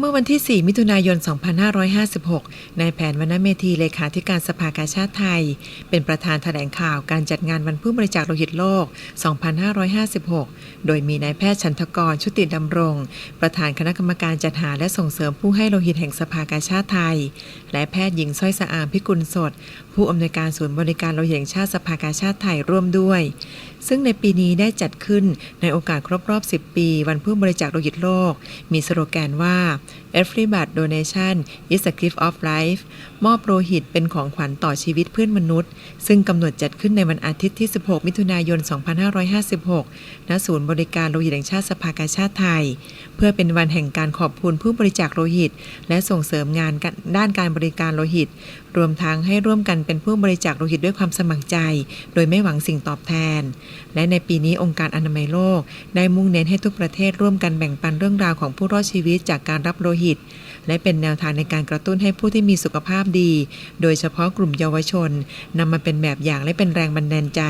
เมื่อวันที่ 4 มิถุนายน 2556 นายแผนวรรณเมธีเลขาธิการสภากาชาติไทย เป็นประธานแถลงข่าวการจัดงานวันผู้บริจาคโลหิตโลก 2556 โดยมีนายแพทย์ชันทกรชุติดำรง ประธานคณะกรรมการจัดหาและส่งเสริมผู้ให้โลหิตแห่งสภากาชาติไทย และแพทย์หญิงสร้อยสะอามพิกุลสด ผู้อำนวยการศูนย์บริการโลหิตแห่งชาติสภากาชาติไทยร่วมด้วย ซึ่งในปีนี้ได้จัดขึ้นในโอกาสครบรอบ 10 ปี วันผู้บริจาคโลหิตโลก มีสโลแกนว่า Every blood donation is a gift of life มอบโลหิตเป็นของขวัญต่อชีวิตเพื่อนมนุษย์ ซึ่งกำหนดจัดขึ้นในวันอาทิตย์ที่ 16 มิถุนายน 2556 ณ ศูนย์บริการโลหิตแห่งชาติสภากาชาติไทย เพื่อเป็นวันแห่งการขอบคุณผู้บริจาคโลหิต และส่งเสริมงานด้านการบริการโลหิต รวมทั้งให้ร่วมกันเป็นผู้บริจาคโลหิตด้วยความสมัครใจ โดยไม่หวังสิ่งตอบแทนและในปีนี้องค์การอนามัยโลก ได้มุ่งเน้นให้ทุกประเทศร่วมกันแบ่งปันเรื่องราวของผู้รอดชีวิตจากการรับโลหิต และเป็นแนวทางในการกระตุ้นให้ผู้ที่มีสุขภาพดี โดยเฉพาะกลุ่มเยาวชนนำมาเป็นแบบอย่างและเป็นแรงบันดาลใจ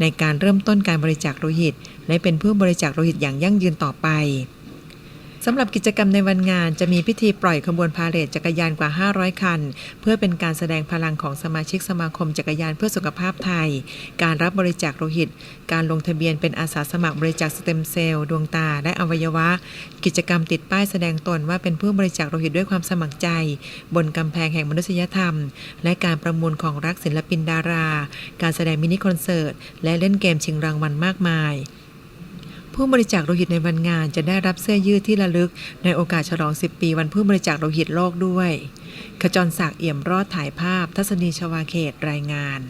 ในการเริ่มต้นการบริจาคโลหิต และเป็นผู้บริจาคโลหิตอย่างยั่งยืนต่อไป สำหรับกิจกรรมในวันงานจะมีพิธีปล่อยขบวนพาเหรดจักรยานกว่า 500 คัน เพื่อเป็นการแสดงพลังของสมาชิกสมาคมจักรยานเพื่อสุขภาพไทย การรับบริจาคโลหิต การลงทะเบียนเป็นอาสาสมัครบริจาคสเต็มเซลล์ดวงตา และอวัยวะ กิจกรรมติดป้ายแสดงตนว่าเป็นผู้บริจาคโลหิตด้วยความสมัครใจ บนกำแพงแห่งมนุษยธรรม และการประมูลของรักศิลปินดารา การแสดงมินิคอนเสิร์ตและเล่นเกมชิงรางวัลมากมาย ผู้บริจาคโลหิตในวันงานจะได้รับเสื้อยืดที่ระลึกในโอกาสฉลอง 10 ปีวันผู้บริจาคโลหิตโลกด้วย ขจรศักดิ์เอี่ยมรอดถ่ายภาพ ทัศนีชวาเขตรายงาน